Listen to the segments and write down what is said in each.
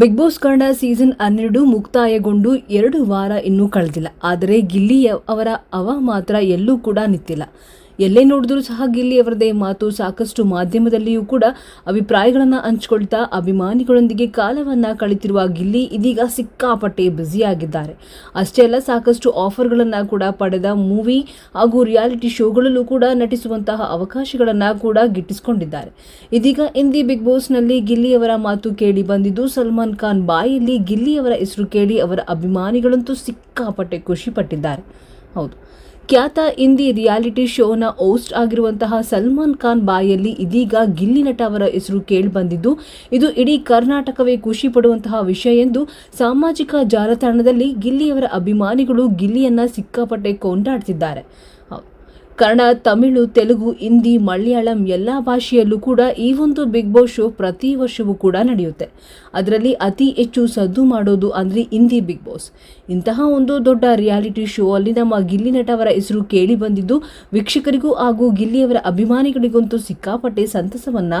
Big boss Kannada season ಹನ್ನೆರಡು ಮುಕ್ತಾಯಗೊಂಡು ಎರಡು ವಾರ ಇನ್ನೂ ಕಳೆದಿಲ್ಲ. ಆದರೆ ಗಿಲ್ಲಿ ಅವರ ಅವ ಮಾತ್ರ ಎಲ್ಲೂ ಕೂಡ ನಿಂತಿಲ್ಲ. ಎಲ್ಲೇ ನೋಡಿದ್ರೂ ಸಹ ಗಿಲ್ಲಿ ಅವರದೇ ಮಾತು ಸಾಕಷ್ಟು ಮಾಧ್ಯಮದಲ್ಲಿಯೂ ಕೂಡ ಅಭಿಪ್ರಾಯಗಳನ್ನು ಹಂಚಿಕೊಳ್ತಾ ಅಭಿಮಾನಿಗಳೊಂದಿಗೆ ಕಾಲವನ್ನು ಕಳೆತಿರುವ ಗಿಲ್ಲಿ ಇದೀಗ ಸಿಕ್ಕಾಪಟ್ಟೆ ಬ್ಯುಸಿಯಾಗಿದ್ದಾರೆ. ಅಷ್ಟೇ ಅಲ್ಲ, ಸಾಕಷ್ಟು ಆಫರ್ಗಳನ್ನು ಕೂಡ ಪಡೆದ ಮೂವಿ ಹಾಗೂ ರಿಯಾಲಿಟಿ ಶೋಗಳಲ್ಲೂ ಕೂಡ ನಟಿಸುವಂತಹ ಅವಕಾಶಗಳನ್ನು ಕೂಡ ಗಿಟ್ಟಿಸಿಕೊಂಡಿದ್ದಾರೆ. ಇದೀಗ ಹಿಂದಿ ಬಿಗ್ ಬಾಸ್ನಲ್ಲಿ ಗಿಲ್ಲಿ ಅವರ ಮಾತು ಕೇಳಿ ಬಂದಿದ್ದು, ಸಲ್ಮಾನ್ ಖಾನ್ ಬಾಯಲ್ಲಿ ಗಿಲ್ಲಿ ಅವರ ಹೆಸರು ಕೇಳಿ ಅವರ ಅಭಿಮಾನಿಗಳಂತೂ ಸಿಕ್ಕಾಪಟ್ಟೆ ಖುಷಿ ಪಟ್ಟಿದ್ದಾರೆ. ಹೌದು. ಖ್ಯಾತ ಹಿಂದಿ ರಿಯಾಲಿಟಿ ಶೋನ ಹೋಸ್ಟ್ ಆಗಿರುವಂತಹ ಸಲ್ಮಾನ್ ಖಾನ್ ಬಾಯಲ್ಲಿ ಇದೀಗ ಗಿಲ್ಲಿ ನಟ ಅವರ ಹೆಸರು ಕೇಳಿಬಂದಿದ್ದು, ಇದು ಇಡೀ ಕರ್ನಾಟಕವೇ ಖುಷಿ ಪಡುವಂತಹ ವಿಷಯ ಎಂದು ಸಾಮಾಜಿಕ ಜಾಲತಾಣದಲ್ಲಿ ಗಿಲ್ಲಿಯವರ ಅಭಿಮಾನಿಗಳು ಗಿಲ್ಲಿಯನ್ನ ಸಿಕ್ಕಾಪಟ್ಟೆ ಕೊಂಡಾಡ್ತಿದ್ದಾರೆ. ಕನ್ನಡ, ತಮಿಳು, ತೆಲುಗು, ಹಿಂದಿ, ಮಲಯಾಳಂ ಎಲ್ಲ ಭಾಷೆಯಲ್ಲೂ ಕೂಡ ಈ ಒಂದು ಬಿಗ್ ಬಾಸ್ ಶೋ ಪ್ರತಿ ವರ್ಷವೂ ಕೂಡ ನಡೆಯುತ್ತೆ. ಅದರಲ್ಲಿ ಅತಿ ಹೆಚ್ಚು ಸದ್ದು ಮಾಡೋದು ಅಂದರೆ ಹಿಂದಿ ಬಿಗ್ ಬಾಸ್. ಇಂತಹ ಒಂದು ದೊಡ್ಡ ರಿಯಾಲಿಟಿ ಶೋ ಅಲ್ಲಿ ನಮ್ಮ ಗಿಲ್ಲಿ ನಟವರ ಹೆಸರು ಕೇಳಿ ಬಂದಿದ್ದು, ವೀಕ್ಷಕರಿಗೂ ಹಾಗೂ ಗಿಲ್ಲಿಯವರ ಅಭಿಮಾನಿಗಳಿಗಂತೂ ಸಿಕ್ಕಾಪಟ್ಟೆ ಸಂತಸವನ್ನು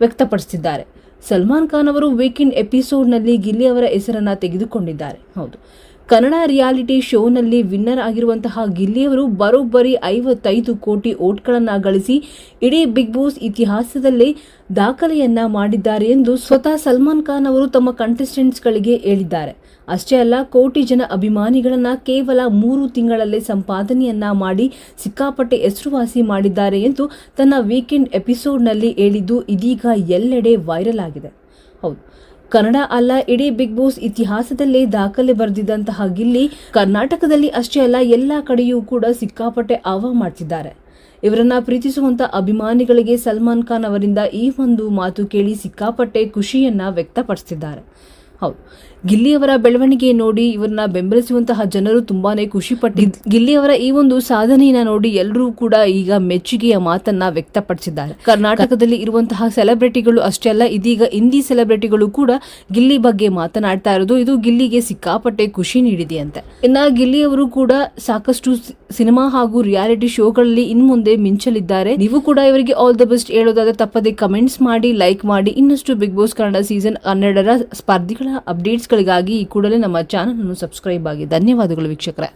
ವ್ಯಕ್ತಪಡಿಸಿದ್ದಾರೆ ಸಲ್ಮಾನ್ ಖಾನ್ ಅವರು ವೀಕೆಂಡ್ ಎಪಿಸೋಡ್ನಲ್ಲಿ ಗಿಲ್ಲಿ ಅವರ ಹೆಸರನ್ನ ತೆಗೆದುಕೊಂಡಿದ್ದಾರೆ. ಹೌದು. ಕನ್ನಡ ರಿಯಾಲಿಟಿ ಶೋನಲ್ಲಿ ವಿನ್ನರ್ ಆಗಿರುವಂತಹ ಗಿಲ್ಲಿಯವರು ಬರೋಬ್ಬರಿ ಐವತ್ತೈದು ಕೋಟಿ ಓಟ್ಗಳನ್ನು ಗಳಿಸಿ ಇಡೀ ಬಿಗ್ ಬಾಸ್ ಇತಿಹಾಸದಲ್ಲೇ ದಾಖಲೆಯನ್ನ ಮಾಡಿದ್ದಾರೆ ಎಂದು ಸ್ವತಃ ಸಲ್ಮಾನ್ ಖಾನ್ ಅವರು ತಮ್ಮ ಕಂಟೆಸ್ಟೆಂಟ್ಸ್ಗಳಿಗೆ ಹೇಳಿದ್ದಾರೆ. ಅಷ್ಟೇ ಅಲ್ಲ, ಕೋಟಿ ಜನ ಅಭಿಮಾನಿಗಳನ್ನು ಕೇವಲ ಮೂರು ತಿಂಗಳಲ್ಲೇ ಸಂಪಾದನೆಯನ್ನ ಮಾಡಿ ಸಿಕ್ಕಾಪಟ್ಟೆ ಹೆಸರುವಾಸಿ ಮಾಡಿದ್ದಾರೆ ಎಂದು ತನ್ನ ವೀಕೆಂಡ್ ಎಪಿಸೋಡ್ನಲ್ಲಿ ಹೇಳಿದ್ದು ಇದೀಗ ಎಲ್ಲೆಡೆ ವೈರಲ್ ಆಗಿದೆ. ಹೌದು. ಕನ್ನಡ ಅಲ್ಲ, ಇಡೀ ಬಿಗ್ ಬಾಸ್ ಇತಿಹಾಸದಲ್ಲೇ ದಾಖಲೆ ಬರೆದಿದ್ದಂತಹ ಗಿಲ್ಲಿ ಕರ್ನಾಟಕದಲ್ಲಿ ಅಷ್ಟೇ ಅಲ್ಲ, ಎಲ್ಲ ಕಡೆಯೂ ಕೂಡ ಸಿಕ್ಕಾಪಟ್ಟೆ ಆವ ಮಾಡ್ತಿದ್ದಾರೆ. ಇವರನ್ನ ಪ್ರೀತಿಸುವಂತ ಅಭಿಮಾನಿಗಳಿಗೆ ಸಲ್ಮಾನ್ ಖಾನ್ ಅವರಿಂದ ಈ ಒಂದು ಮಾತು ಕೇಳಿ ಸಿಕ್ಕಾಪಟ್ಟೆ ಖುಷಿಯನ್ನ ವ್ಯಕ್ತಪಡಿಸಿದ್ದಾರೆ ಹೌದು. ಗಿಲ್ಲಿಯವರ ಬೆಳವಣಿಗೆ ನೋಡಿ ಇವರನ್ನ ಬೆಂಬಲಿಸುವಂತಹ ಜನರು ತುಂಬಾನೇ ಖುಷಿ ಪಟ್ಟಿದ್ದು ಗಿಲ್ಲಿಯವರ ಈ ಒಂದು ಸಾಧನೆಯನ್ನ ನೋಡಿ ಎಲ್ಲರೂ ಕೂಡ ಈಗ ಮೆಚ್ಚುಗೆಯ ಮಾತನ್ನ ವ್ಯಕ್ತಪಡಿಸಿದ್ದಾರೆ. ಕರ್ನಾಟಕದಲ್ಲಿ ಇರುವಂತಹ ಸೆಲೆಬ್ರಿಟಿಗಳು ಅಷ್ಟೇ ಅಲ್ಲ, ಇದೀಗ ಹಿಂದಿ ಸೆಲೆಬ್ರಿಟಿಗಳು ಕೂಡ ಗಿಲ್ಲಿ ಬಗ್ಗೆ ಮಾತನಾಡ್ತಾ ಇರೋದು. ಇದು ಗಿಲ್ಲಿಗೆ ಸಿಕ್ಕಾಪಟ್ಟೆ ಖುಷಿ ನೀಡಿದೆಯಂತೆ. ಇನ್ನ ಗಿಲ್ಲಿಯವರು ಕೂಡ ಸಾಕಷ್ಟು ಸಿನಿಮಾ ಹಾಗೂ ರಿಯಾಲಿಟಿ ಶೋಗಳಲ್ಲಿ ಇನ್ ಮುಂದೆ ಮಿಂಚಲಿದ್ದಾರೆ. ನೀವು ಕೂಡ ಇವರಿಗೆ ಆಲ್ ದ ಬೆಸ್ಟ್ ಹೇಳೋದಾದ್ರೆ ತಪ್ಪದೆ ಕಮೆಂಟ್ಸ್ ಮಾಡಿ ಲೈಕ್ ಮಾಡಿ. ಇನ್ನಷ್ಟು ಬಿಗ್ ಬಾಸ್ ಕನ್ನಡ ಸೀಸನ್ ಹನ್ನೆರಡರ ಸ್ಪರ್ಧಿಗಳ ಅಪ್ಡೇಟ್ಸ್ಗಳಿಗಾಗಿ ಈ ಕೂಡಲೇ ನಮ್ಮ ಚಾನಲ್ ಅನ್ನು ಸಬ್ಸ್ಕ್ರೈಬ್ ಆಗಿ. ಧನ್ಯವಾದಗಳು ವೀಕ್ಷಕರೇ.